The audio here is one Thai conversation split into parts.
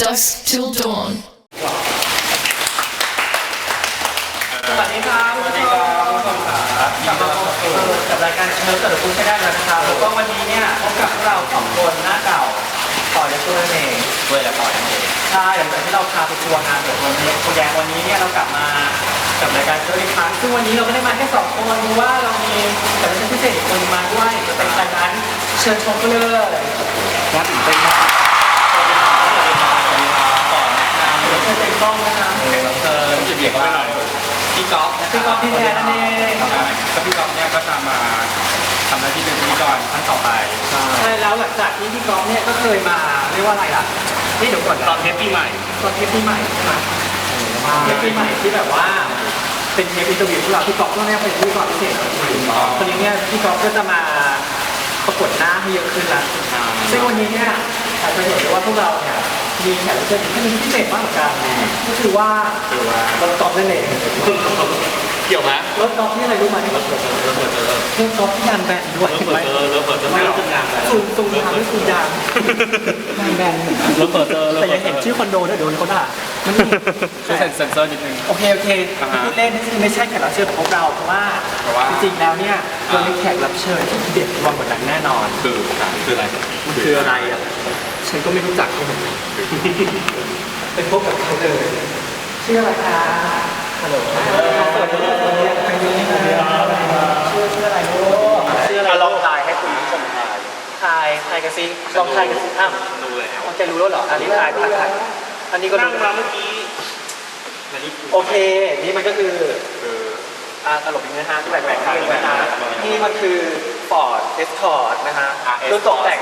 dusk till dawn. สวัสดีครับสวัสดีครับผู้ชมครับกลับมาพบกับรายการเชิญเกิดคุณใช้ได้แล้วนะครับแล้วก็วันนี้เนี่ยพบกับพวกเราสองคนหน้าเก่าต่อและช่วยเองด้วยและปล่อยนั่นเองใช่หลังจากที่เราพาไปทัวร์งานเปิดตัวนี้คุณแดงวันนี้เนี่ยเรากลับมากับรายการเชิญอีกครั้งซึ่งวันนี้เราไม่ได้มาแค่สองคนเพราะว่าเรามีแขกรับเชิญพิเศษอีกคนมาด้วยจะเป็นใครนั้นเชิญชมกันเลยน่าตื่นเต้นมากก่ นะนำเดี๋ยวเชิญเป็นกล้องนะครับแขกรับเชิญจะเบียดเข้าไปหน่อยพี่ก๊อฟนะคพี่รับกอล์ฟพี่แทนนั่นเองก็พี่ก๊อฟเนี่ยก็จะมาทำหน้าที่เป็นพิธีกรท่านต่อไปใช่แล้วหลังจากที่พี่กอล์ฟเนี่ยก็เคยมาเรียกว่าอะไรล่ะนี่เดี๋ยวก่อนนะตอนเทปปีใหม่ตอนเทปปีใหม่ใช่ไหมเทปปีใหม่ที่แบบว่าเป็นเทปอินเตอร์วิวที่เราพี่กอล์ฟก็เนี่ยเป็นพิธีกรพิเศษคนนี้เนี่ยพี่กอล์ฟก็จะมาปรากฏหน้าให้เยอะขึ้นแล้วซึ่งวันนี้เนี่ยอาจจะเห็นได้ว่าพวกเราเนี่ย มีแขกรับเชิญที่มีพิเศษมากเหมือนกันก็คือว่า รถกอล์ฟนั่นเองเกี่ยวไหมรถกอล์ฟที่อะไรรู้ไหมที่รถกอล์ฟที่ยางแบนด้วยเริ่มเปิดเจอเริ่มเปิดเจอไม่รู้จักงานแล้วซูมซูมทำให้ซูมยางยางแบนริ่มเปิดเจอแต่เปิยังเห็นชื่อคอนโดด้วยเดี๋ยวเขาด่ามันมีช่วยเซ็นเซอร์นิดนึง โอเคโอเคอ่าฮะพูดเล่นนี่ไม่ใช่แขกรับเชิญของพวกเราเพราะว่าเพราะว่า จริงๆแล้วเนี่ยเรามีแขกรับเชิญที่เด็ดกว่าคนนั้นแน่นอน คือคืออะไร มันคืออะไรอะ ฉันก็ไม่รู้จักเขาเหมือนกันเป็นพบกับเขาเลย ชื่ออะไรคะฮัลโหลสวัสดีครับสวัสดีครับชื่อชื่ออะไรลูกชื่ออะไรลองทายให้คุณผู้ชมทายทายทายกันสิลองทายกันสิอ้าวดูแล้วโอเครู้แล้วเหรออันนี้ทายทายทายอันนี้ก็นั่รู้งมาเมื่อกี้อันนี้โอเค นี่มันก็คือคืออ่าตลกอีกนะฮะที่แปลกๆกันนะฮะนี่มันคือ Ford Escort นะฮะ RS รุ่นตกแต่ง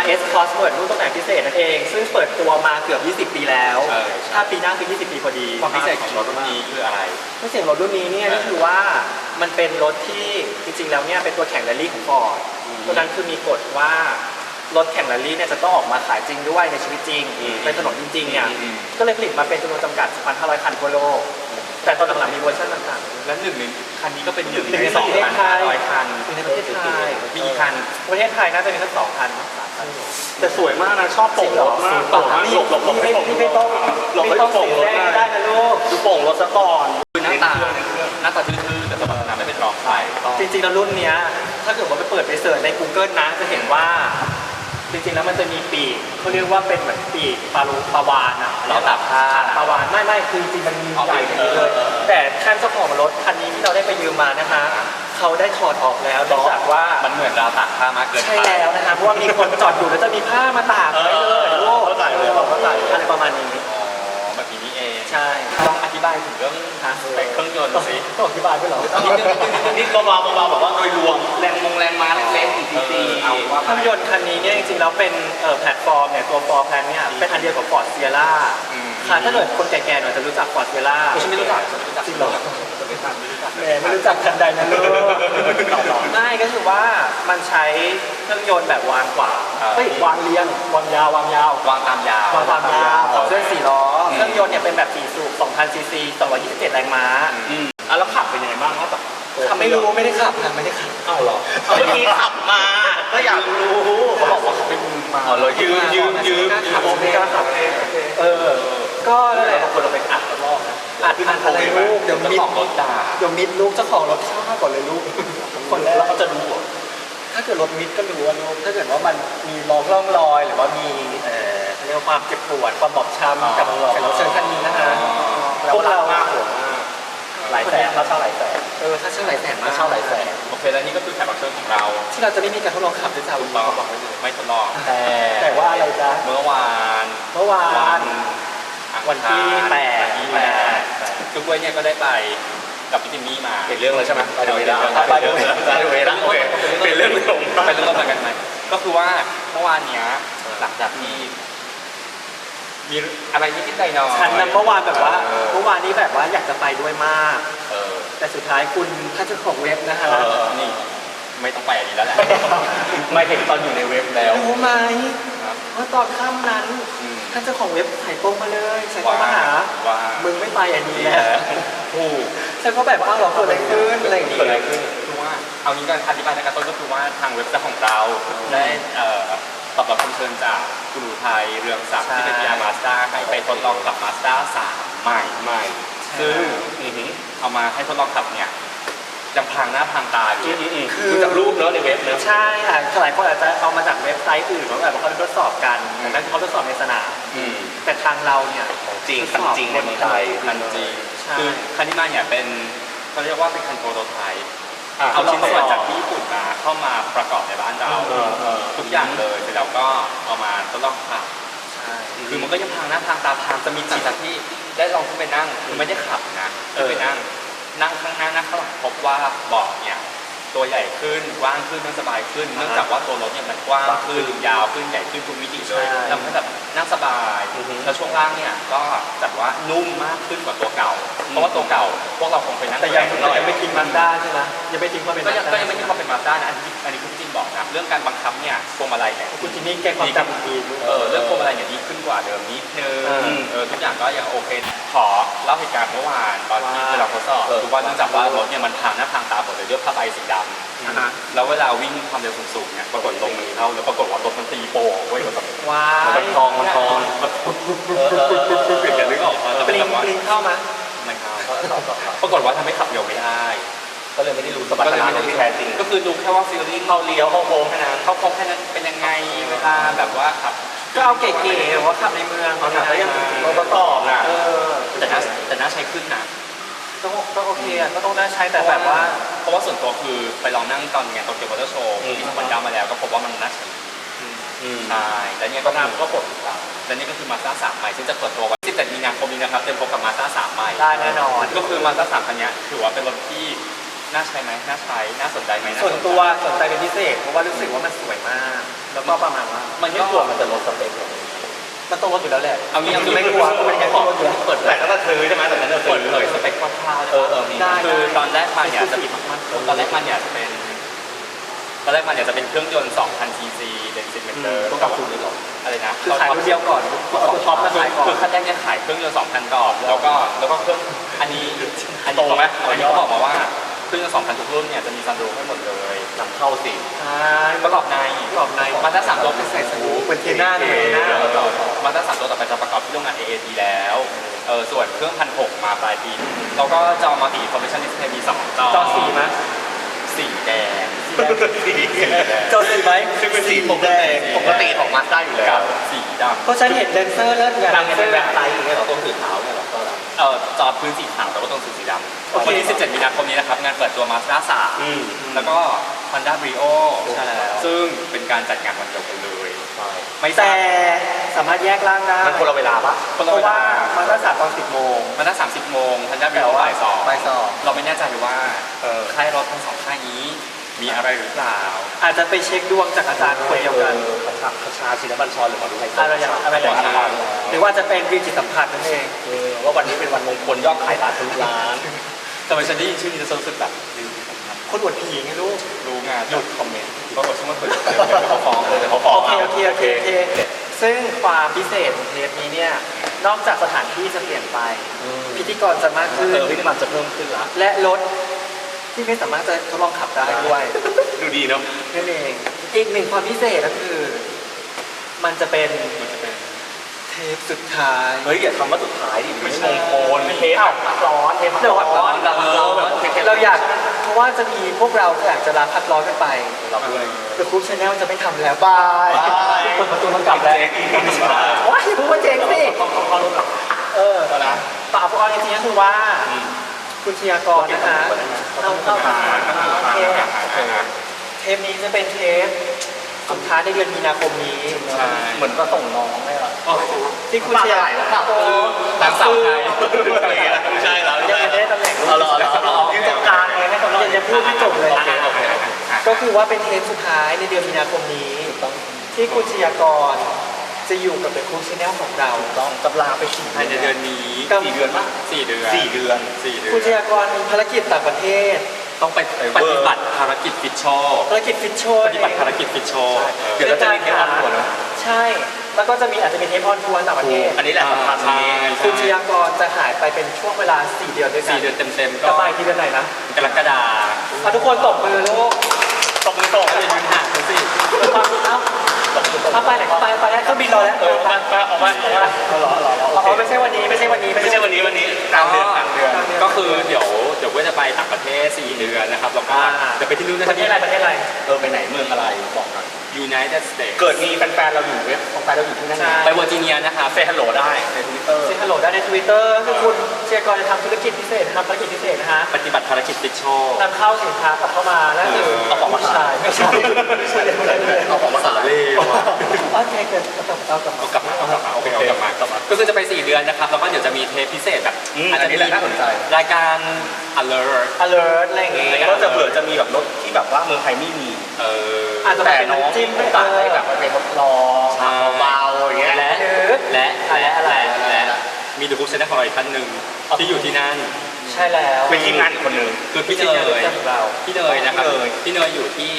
RS Cosworth รุ่นตกแต่งพิเศษนั่นเอง ซึ่งเปิดตัวมาเกือบ 20 ปีแล้วเออถ้าปีหน้าคือ 20 ปีพอดีความพิเศษของรถรุ่นนี้คืออะไรพิเศษของรถรุ่นนี้เนี่ยก็คือว่ามันเป็นรถที่จริงๆ แล้วเนี่ยเป็นตัวแข่งแรลลี่ของ Ford อืมตัวนั้นคือมีกฎว่ารถแข่งแรลลี่เนี่ยจะต้องออกมาขายจริงด้วยในชีวิตจริงอืมในถนนจริงๆเนี่ยอืม ก็เลยผลิตมาเป็นจำนวนจำกัด 1,500 คันทั่วโลก แต่ตอนหลังๆมีเวอร์ชันต่างๆ และหนึ่งในคันนี้ก็เป็นหนึ่งหนึ่งในสองประเทศพันไทยห้าร้อยคันในประเทศไทยมีกี่คันประเทศไทยน่าจะมีสักสองพันสามพันแต่สวยมากนะชอบโป่งรถมากโป่โป่งมากหลบหลบหลบให้ไม่โป่งไม่ต้องหลบไม่ให้ต้องโป่งรถเสียแรงได้ได้นะลูกดูโป่งรถซะก่อนคือหน้าตาหน้าตาทื่อๆแต่สมรรถนะไม่เป็นรองใครจริงๆแล้วรุ่นเนี้ยถ้าเกิดว่าไปเปิดไปเสิร์ชใน Google นะจะเห็นว่า จริงๆแล้วมันจะมีปีกเขาเรียกว่าเป็นเหมือนปีกปลาลูปลาวานอะเราตักผ้าปลาวานไม่ไม่คือจริงๆมันมีเอาใหญ่ไปกว่านี้เลยเออแต่ท่านเจ้าของรถคันนี้ที่เราได้ไปยืมมานะคะเขาได้ถอดออกแล้วเนื่องจากว่ามันเหมือนเราตักผ้ามากเกินใช่ไปแล้วนะคะเพราะว่ามีคนจอดอยู่แล้วจะมีผ้ามาตากไว้เลยโลกเข้าใจเลยเข้าใจอะไรประมาณนี้อ๋อแบบนี้นี่เองใช่ลองอธิ บายถึงเรื่องทางสเปคเครื่องยนต์สิต้องอธิบายด้วยเหรอนิดนึงนิดนึงนิดนึงนิดเบาๆเบาๆบอกว่าโดยรวมแรงมงแรงม้าเล็กๆอีกทีเอาว่าเครื่องยนต์คันนี้เนี่ยจริงๆแล้วเป็นเอ่อแพลตฟอร์มเนี่ยตัวฟอร์แพลนเนี่ยเป็นอันเดียวกับ Ford Sierra ค่ะถ้าเกิดคนแก่ๆหน่อยจะรู้จัก Ford Sierra ฉันไม่รู้จักฉันไม่รู้จักจริงเหรอไม่ทันไม่รู้จักแหมไม่รู้จักคันใดนะลูกไม่ก็คือว่ามันใช้เครื่องยนต์แบบวางขวางเฮ้ยวางเรียงวางยาววางยาววางตามยาววางความยาวขับเคลื่อน4ล้อเค รื่องยนต์เนี่ยเป็นแบบ4สูบ2,000ซีซี227 แรงม้าอืมอะแล้วขับเป็นยังไงบ้างนอกจากขับไม่รู้ไม่ได้ขับนะไม่ได้ขับเอ้าเหรอเมื่อกี้ขับมา ก็อยากรู้เขาบอกว่าเขาไปยืมมาอ๋อเลยยืมยืมยืมขับไม่กล้าขับเออ ก็นั่นแหละคนเราไปอัดรอบนะอัดอัดอะไรลูกเดี๋ยวเจ้ามิดของรถด่าเดี๋ยวมิดลูกเจ้าของรถฆ่าก่อนเลยลูกคนแรกแล้วเขาจะรู้เหรอถ้าเกิดรถมิดก็รู้ว่าลูกถ้าเกิดว่ามันมีรองร่องรอยหรือว่ามีเอ่อเรี ยกว่าความเจ็บปวดความบอบช้ำกับแขกรับเชิญท่านนี้นะฮะพวกเรามากหัวมากหลายแสนเราเช่าหลายแสนเออถ้าเช่าหลายแสนมาเช่าหลายแสนโอเคแล้วนี่ก็คือแขกรับเชิญของเรา ที่เราจะไม่มีการทดลองขับด้วยซ้ำถูกต้องเขาบอกไว้เลยไม่ทดลองแต่แต่ว่าอะไรจ๊ะเมื่อวานเมื่อวานวันที่แปดวันที่แปดทุกเว้ยเนี่ยก็ได้ไปกับพี่จิมมี่มาเปลี่ยนเรื่องเลยใช่ไหมเปลี่ยนเรื่องไปดูเวลาไปดูเวลาโอเคเปลี่ยนเรื่องเลยผมไปเรื่องต่อกันไหมก็คือว่าเมื่อวานเนี้ยหลังจากที่ มีอะไรนิดๆหน่อยๆฉันนะเมื่อวานแบบว่าเออเมื่อวานนี้แบบว่าอยากจะไปด้วยมาก เออแต่สุดท้ายคุณท่านเจ้าของเว็บนะฮะเออนี่ไม่ต้องไปอันนี้แล้วแหละไม่เห็นตอนอยู่ในเว็บแล้ว รู้ไหมครับว่าตอนค่ำนั้นอืม ท่านเจ้าของเว็บถ่ายตรงมาเลยใส่ตรงมาหา ว่ามึงไม่ไปอันนี้นี่แล้แหละวถูก ฉันก็แบบว่าอ้าวเหรอเกิดอะไรขึ้นอะไรอย่างเกิดอะไรเงี้ยขึ้นคือว่าเอางี้กันอธิบายในการต้นก็คือว่าทางเว็บไซต์ของเราได้เอ่อ ตอบรับคำเชิญจากคุณอุทัยเรืองศักดิ์ที่เป็นใช่พีอาร์มาสด้าให้ไปทดลองขับมาสด้าสามใหม่ใหม่ ซึ่งเอามาให้ทดลองขับเนี่ยยังพรางหน้าพรางตาอยู่คือดูจากรูปเนอะในเว็บเนอะใช่ค่ะหลายคนอาจจะเอามาจากเว็บไซต์อื่นว่าแบบเขาทดสอบกันแต่นั่นคือเขาทดสอบในสนามอืมแต่ทางเราเนี่ยของจริงคันจริงในเมืองไทยคันจริงใช่คือคันที่มาเนี่ยเป็นเขาเรียกว่าเป็นคันโปรโตไทป์อะ เอาชิ้นส่วนเอาจากที่ญี่ปุ่นมาเข้ามาประกอบในบ้านเราเออเออทุกอย่างเลยเสร็จแล้วก็เอามาทดลองขับใช่คือมันก็ยังพรางหน้าพรางตาพรางจะมีจีตที่ได้ลองขึ้นไปนั่งคือไม่ได้ขับนะขึ้นไปนั่งนั่งข้างหน้านั่งข้างหลังพบว่าเบาะเนี่ยตัวใหญ่ขึ้นกว้างขึ้นนั่งสบายขึ้นเนื่องจากว่าตัวรถเนี่ยมันกว้างขึ้นยาวขึ้นใหญ่ขึ้นทุกมิติเลยทำให้แบบ นั่งสบายอือฮึ แล้วช่วงล่างเนี่ยก็จัดว่านุ่มมากขึ้นกว่าตัวเก่า เพราะว่าตัวเก่า พวกเราคงไปนั่งแต่ยังหแต่น่อยยังไม่ทิ้งมันได้ใช่ไหมยังไม่ทิ้งความเป็นก็ยัง Mazda ก็ยังไม่ที่เขาเป็นมาสด้านะอันนี้อันนี้คุณจริงบอกนะเรื่องการบังคับเนี่ยพวงมาลัยเนี่ย คุณจินนี่แกความจำดีด้วยเออเรื่องพวงมาลัยเนี่ยดีขึ้นกว่าเดิมนิดนึงอ่าเออทุกอย่างก็ยังโอเค ขอเล่าเหตุการณ์เมื่อวานตอนที่ว่าเราทดสอบเออคือว่าเนื่องจากว่ารถเนี่ยมันพังหน้าพังตาหมดเลยด้วยผ้าใบสีดอ่าฮะำแล้วเวลาวิ่งความเร็วสูงๆเนี่ยปรากฏลงมือเข้าแล้วปรากฏว่ารถมันตีโป่งเว้ยมันแบบว้า มันยทองมันทองมันเปลี่ยนกันนึกออกมาแต่ปเป็นลิแบงบว่าปลิงเข้ามามันเข้าปรากฏว่าทำให้ขับเร็วไม่ได้ ก็เลยไม่ได้รู้สมรรถนะที่แท้จริงก็คือดูแค่ว่าฟีลลิ่งเขาเลี้ยวเข้าโค้งแค่นั้นเขาโค้งแค่นั้นเป็นยังไงเวลาแบบว่าขับก็เอาเก๋ๆหรือว่าขับในเมืองเอาหนักก็ยังเอรถประกอบนะแต่น่าแต่น่าใช้ขึ้นนะต้องต้องโอเคอะก็ต้องได้ใช้แต่แบบว่า เพราะว่าส่วนตัวคือไปลองนั่งตอนงานโตเกียวมอเตอร์โชว์ที่สปอนดามาแล้วก็พบว่ามันน่าใช้ ใช่แล้วเนี่ยก็นำก็ปลดทุกอย่างและนี่ก็คือมาสด้าสามใหม่ซึ่งจะเปิดตัววัน17มีนาคมนี้นะครับเต็มพบกับมาสด้าสามใหม่ได้แน่นอน ก็คือมาสด้าสามคันนี้ถือว่าเป็นรถที่น่าใช้ไหมน่าใช้น่าสนใจไหมาส่วนใจตัวสนใจเป็นพิเศษเพราะว่ารู้สึกว่ามันสวยมาก แล้วก็ประมาณว่ามันไม่ก็กลัวมันจะลดสเปคหรอมันตรงรถอยู่แล้วแหละเอางี้เอางี้ไม่กลัวก็เป็นการที่รถอยู่แล้วเปิดแต่ก็ซื้อใช่ไหมแต่นั้นเราเปิซื้ดอเผยสเปคคร่าวๆเออเออมีได้คือตอนแรกมาเนี่ยจะมีตอนแรกมาเนี่ยจะเป็น ตอนแรกมาเนี่ยจะเป็นเครื่องยนต์ 2,000 cc เดนซิเมเตอร์ต้องกลับคุณเลยเหรออะไรนะคือขายคนเดียวก่อนเอาตัวท็อปมาขายก่อคืนอขั้นแรกเนี่ยขายเครื่องยนต์ 2,000 ก่อน แล้วก็แล้วก็เครื่องอันนี้อันนี้ตรงไหมอันนี้เขาบอกมาว่าเครื่องยนต์ 2,000 ทุกรุ่นเนี่ยจะมีซันรูฟให้หมดเลยนำเข้าสิใช่ประกอบในประกอบในมาด้าสามตัวเป็นใส่ซันรูฟเป็นเทน่าเลยเทน่ามาด้าสามตัวต่อไปจะประกอบที่โรงงาน AAD แล้วเออส่วนเครื่องพันหกมาปลายปีแล้วก็จอมัลติคอมมิชชั่นดิสเพย์มีสองจอจอสีไหมสีแดง สีแดงจอสีไหมซึ่งเป็นสีปกติปกติของมาสด้าอยู่แล้กัวบสีดำเพราะฉันเห็นแดนเซอร์เลิศไงดังเป็นแบ็คไลท์อย่างเงี้ยเหรอต้นสีขาวเนี่ยเหรอก็ดังเออจอพื้นสีขาวแต่ว่าตรงสีสีดำโอเควันที่ 17 มีนาคมนี้นะครับ งานเปิดตัว Mazda อืม3แล้วก็ Honda Brio ใช่แล้วซึ่งเป็นการจัดงานวันเดียวกันเลยใช่ไม่ทราแต่บสามารถแยกร่างได้มันคนละเวลาปะคนเพละเวราะลาว่ามันก็สามตอนสิบโมงมันน่า30โมง Honda Brio บ่ายสองบ่ายสองเราไม่แน่ใจว่าเออค่ายรถทั้งสองค่ายนี้ มีอะไรหรือเปล่า อาจจะไปเช็คดวงจากอาจารย์คนเดียวกันคาชาคาชาชินบัญชรหรือหมอดูไทยอะไรอย่างอะไรอย่างนั้นหรือว่าจะเป็นวิวจิตสัมผัสนั่นเองเออว่าวันนี้เป็นวันมงคลยอดขายร้านทะลุล้านทำไมฉันได้ยินชื่อนี้จะรู้สึกแบบลืมสำคัญคนอวดผีไงลูกรู้งานหยุดคอมเมนต์ปรากฏชื่อว่าเปิดเดี๋ยวเขาฟ้องเลยเดี๋ยวเขาฟ้องโอเคโอเคโอเคโอเคซึ่งความพิเศษของเทปนี้เนี่ยนอกจากสถานที่จะเปลี่ยนไป พิธีกรจะมากขึ้นเออวิธีมันจะเพิ่มขึ้นละและรถ ที่ไม่สามารถจะทดลองขับได้ด้วยดูดีเนาะนั่นเอง อีกหนึ่งความพิเศษก็คือ มันจะเป็นมันจะเป็นเทปสุดท้าย เฮ้ยอย่าทำว่าสุดท้ายดิไม่ไม่ใช่ใช่มงคลเทปพักร้อนเทปพักร้อนเดี๋ยวเราแบบเทปเราอยากเพราะว่าจะมีพวกเราที่อยากจะลาพักร้อนกันไปเราด้วยคือคูปชาแนลจะไม่ทำแล้วบายบายเปิดประตูมันกลับแล้วว้ายพูดว่าเจ๋งสิเขารู้หรอเออก็นะป่าพวกเราจริงๆก็คือว่า คุณชยากรนะคะเอาเข้ามาโอเคเทปนี้จะเป็นเทปสุดท้ายในเดือนมีนาคมนี้ใช่เหมือนก็ส่งน้องเลยอะที่คุณชยากรโอ้นางสาวไทยไม่ใช่แล้วยังไม่ได้ตำแหน่งเอาเหรอเอาเหรอยืนตรงกลางเลยให้กำลังจะพูดไม่จบเลยโอเคโอเคก็คือว่าเป็นเทปสุดท้ายในเดือนมีนาคมนี้ที่คุณชยากร จะอยู่กับเดอะคูชแนลของเรา ต้องกำลาไปสี่ภายในเดือนนี้สี่เดือนปะสี่เดือนสี่เดือน สี่เดือน คุณชยากรมีภารกิจต่างประเทศ ต้องไปปฏิบัติภารกิจฟิชโชภารกิจฟิชโชปฏิบัติภารกิจฟิชโชเดี๋ยวเราจะมีเทปออนทัวร์เนอะใช่ แล้วก็จะมีอาจจะมีเทปออนทัวร์ต่างประเทศ อันนี้แหละสำคัญใช่คุณชยากรจะหายไปเป็นช่วงเวลา 4 เดือนด้วยกันสี่เดือนเต็มๆกลัก็บมาอีกทีเดือนไหนนะกรกฎาเอาทุกคนตบมือลูกตบมือส่งก็เลยยืนห่างกันสิเพื่อความ เอาตบมือเอาไปไหนไปไปแล้วเครื่องบินรอแล้วเออมามาออกมาออกมาออเอาเหรอเอาเหรอไม่ใช่วันนี้ไม่ใช่วันนี้ไม่ใช่วันนี้วันนี้ ต่างประเทศ 4 เดือนนะครับแล้วก็อ่า จะไปที่นู่นประเทศอะไรประเทศอะไร เออไปไหนเมืองอะไรบอกหน่อย United States เกิดมีแฟนๆเราอยู่เว็บแฟนเราอยู่ที่นั่นใช่ ไปเวอร์จิเนียนะครับเซฮัลโหลได้ในทวิตเตอร์เซ็นฮัลโหลได้ในทวิตเตอร์คือคุณเชียร์กรจะทำธุรกิจพิเศษทำธุรกิจพิเศษนะฮะปฏิบัติภารกิจติดโชว์นำเข้าสินค้ากลับเข้ามาแล้วคือเอาของมาใช่ไม่ใช่ไม่ใช่ไม่ใช่ไม่ใช่เอาของมาสาขายเล่ว่ะ โอเคเกิดเอากลับเอากลับเอากลับมาเอากลับมาโอเคเอากลับมากลับมาก็คือจะไป 4 เดือนนะครับ แล้วก็เดี๋ยวจะมีเทปพิเศษแบบอืมอาจอัจะนนี้มีแหละน่าสนใจ รายการ alert alert อะไรอย่างงี้ก็จะเผื่อจะมีแบบรถที่แบบว่าเมืองไทยไม่มี เอออาจจะแต่เป็นน้องน้ำจิ้มโอกาสให้แบบว่าเป็นทดลองใช่ เบาๆอย่างเงี้ยและหรือและอะไรอะไรและและมีดูคุกชแนลของเราอีกท่านหนึ่งที่อยู่ที่นั่น ใช่แล้วเป็นทีมงานอีกคนหนึ่งคือพี่เนยของเรา พี่เนยนะครับพี่เนย พี่เนยอยู่ที่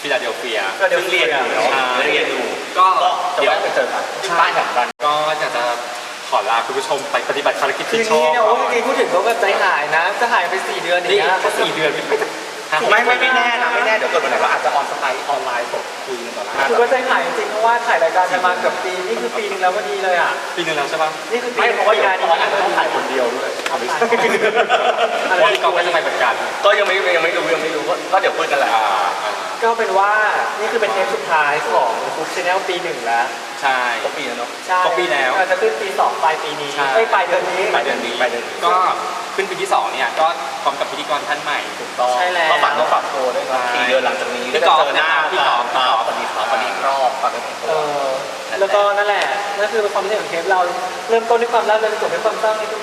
ฟิลาเดลเฟีย ก็เดี๋ยวซึ่งเรียนอยู่เนาะใช่ เรียนอยู่ก็ก็จะเดี๋ยว แวะไปเจอกันที่บ้านแข่งกัน ก็อยากจะขอ ลาคุณผู้ชมไปปฏิบัติภารกิจคืที่นชอนี้บเนี่ยโอ้เมื่อกี้พูดถึงเขาแบบใจหายนะ จะหายไปสี่เดือนอย่างนี่เงี้ยก็สี่เดือนไม่จะฮะไม่ไม่ไม่แน่นะไม่แน่เดี๋ยวเกิดวันไหนก็อาจจะออนสไตล์ออนไลน์สดคุยกันต่อหน้าคือว่าใจหายจริงๆเพราะว่าถ่ายรายการกันมาเกือบปีนี่คือปีนึงแล้วก็ดีเลยอะปีนึงแล้วใช่ปะนี่คือปีไม่นึงเพราะว่างานเดี๋ยวอาจจะต้องถ่ายคนเดียวด้วยเอาไม่ใช่เพราะพี่กองก็จะไปเหมือนกันก็ยังไม่ยังไม่รู้ยังไม่รู้ก็ก็เดี๋ยวคุยกันแหละอ่าอ่า ก็เป็นว่านี่คือเป็นเทปสุดท้ายของฟุกชแนลปีหนึ่งแล้ว ใช่ก็ปีแล้วเนาะใช่ก็ปีแล้วอาจจะขึ้นปีสองปลายปีนี้ใช่เอ้ยปลายเดือนนี้ปลายเดือนนี้ปลายเดือนนี้ก็ขึ้นปีที่สองเนี่ยก็พร้อมกับพิธีกรท่านใหม่ต้องใช่แล้วก็ฝากต้องฝากตัวด้วยครับใช่สี่เดือนหลังจากนี้พี่กอล์ฟเจอหน้านะครับพี่กอล์ฟตาสวัสดีครับสวัสดีรอบฝากกันเออ แล้วก็นั่นแหละนั่นคือเป็นความพิเศษของเทปเราเริ่มต้นด้วยความรักเริ่มจบด้วยความเศร้าในทุก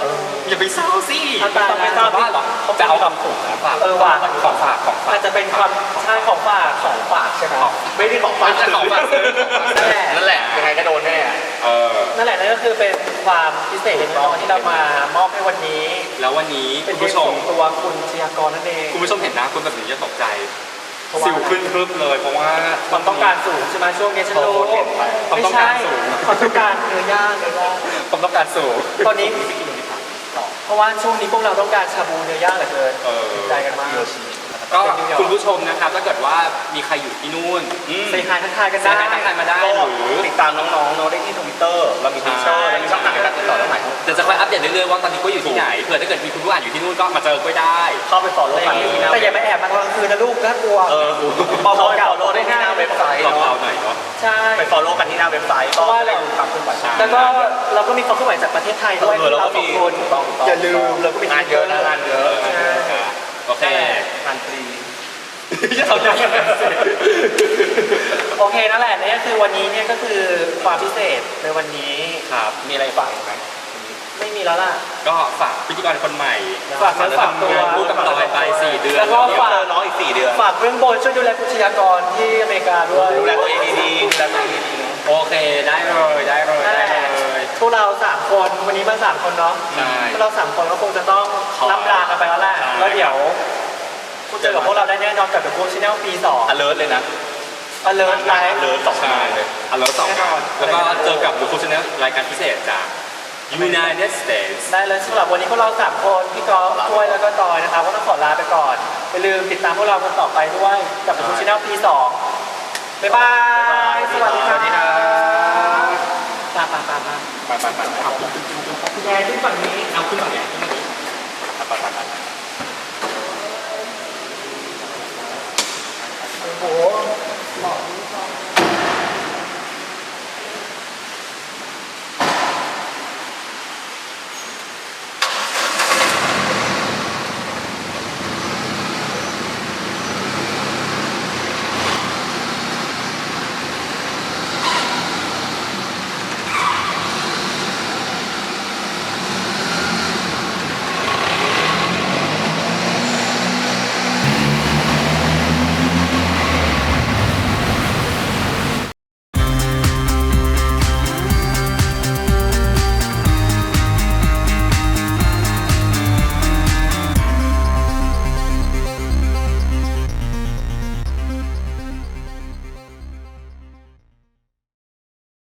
อย่าไปเศร้าสิเอาตายไม่เศร้าบ้านหรอเขาจะเอาคำถูกนะฝากเออว่ะ ของฝากของฝากอาจจะเป็นความใช่ของฝากของฝากใช่ไหมไม่ได้ของฝากไม่ใช่ของฝากซื้อนั่นแหละ นั่นแหละยังไงก็โดนแน่เออนั่นแหละนั่นก็คือเป็นความพิเศษในตอนที่เรามามอบให้วันนี้ แล้ววันนี้เป็นคุณเทปผู้ชขมองตัวคุณชยากรนั่นเองคุณผู้ชมเห็นหน้าคุณแบบนี้จะตกใจเพราะว่า สิวขึ้นพรึบเลยเพราะว่าความต้องการสูงใช่ไหมช่วงนี้ฉันรู้ความไม่ต้องใช่การสูงความต้องการเนื้อย่างเนื้อย่างความต้องการสูงตอนนี้เพราะว่าช่วงนี้พวกเราต้องการชาบูเนื้อย่างเหลือเกินเออดีใจกันมากโยชิ ก็คุณผู้ชมนะครับถ้าเกิดว่ามีใครอยู่ที่นู่นใส่ทายทักทายกันแสดได้งทักทายมาได้ก็หรือติดตามน้องๆเนาะได้ที่ทวิตเตอร์เรามีทวิตเตอร์เรามีช่องทางการติดต่อทางไหนเดี๋ยวจะคอยอัปเดตเรื่อยๆว่าตอนนี้ก็อยู่ที่ไหนเผื่อถ้าเกิดมีคุณผู้อ่านอยู่ที่นู่นก็มาเจอก็ได้ เข้าไปฟอลโล่กันที่หน้าแต่อย่ามาแอบมาตอนกลางคืนนะลูกน่ากลัวเออฟอลโล่ฟอลโล่ได้ที่หน้าเว็บไซต์ลองเนาะเราหน่อยเนาะใช่ไปฟอลโล่กันที่หน้าเว็บไซต์ก็จะได้ดูความเคลื่อนไหวแล้วก็เราก็มีความเคลื่อนไหวจากประเทศไทยด้วยเออเราก็สมีองคนอย่าลืมเราก็มีงานเยอะนะงานเยอะ ใช่ โอเค งานฟรี จะทำยังไงโอเคนั่นแหละนี่ก็คือวันนี้เนี่ยก็คือความพิเศษในวันนี้ครับ มีอะไรฝากอีกไหมไม่มีแล้วล่ะ ก็ฝากพิธีกรคนใหม่ฝากเนื้อฝากตัวพูดกับเราไป 4 เดือนแล้วก็เดี๋ยวเจอน้องอีกสี่เดือน ฝากเบื้องบนช่วยดูแลคุณชยากรที่อเมริกาด้วย ดูแลตัวเองดีๆดูแลตัวเองดีๆนะโอเคได้เลยได้เลยนั่นแหได้ละเลยพวกเราสามคนวันนี้มาสามคนเนาะใช่พวกเราสามคนก็คงจะต้องขอล่ำลากันไปแล้วแหละใช่แล้วเดี๋ยว คุณเจอกับพวกเราได้แน่นอนกับ The Boom Channel ปี2 alert เลยนะ Alert Live alert สองใช่งานเลยอันแล้วสองแน่นอนแล้วก็เจอกับบุคคลชนะรายการพิเศษจาก United States ได้เลยสำหรับวันนี้พวกเราสามคนพี่กอล์ฟถ้วยแล้วก็จอยนะครับก็ต้องขอลาไปก่อนอย่าลืมติดตามพวกเรากันต่อไปด้วยกับ The Boom Channel ปี2บ๊ายบายสวัสดีครับสวัสดีครับปาปาปาปาไปไปไปไปเอาคุณแอนขึ้นฝั่งนี้เอาขึ้นมาเนี่ย